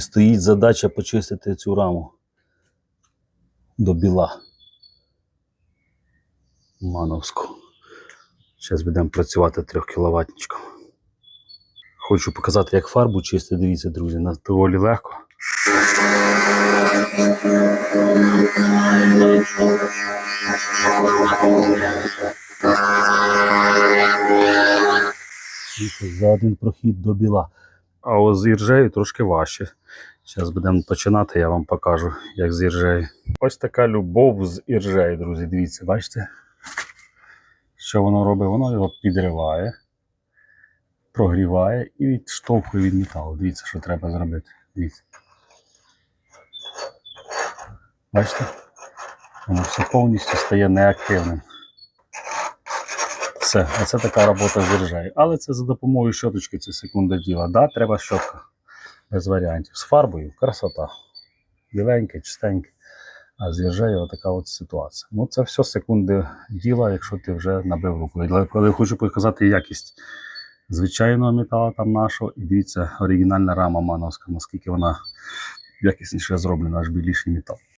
Стоїть задача почистити цю раму до біла. Мановську. Зараз будемо працювати 3 кіловатничком. Хочу показати, як фарбу чистити. Дивіться, друзі, на доволі легко. За один прохід до біла. А ось з іржею трошки важче. Зараз будемо починати, я вам покажу, як з іржею. Ось така любов з іржею, друзі. Дивіться, бачите? Що воно робить? Воно його підриває, прогріває і відштовхує від металу. Дивіться, що треба зробити. Дивіться. Бачите? Воно все повністю стає неактивним. Все, оце така робота з іржею. Але це за допомогою щоточки, це секунда діла. Да, треба щотка. Без варіантів. З фарбою красота. Біленьке, чистеньке. А з іржею така от ситуація. Ну, це все секунди діла, якщо ти вже набив руку. Але коли хочу показати якість звичайного металу там нашого, і дивіться, оригінальна рама мановська, наскільки вона якісніше зроблена, аж біліший метал.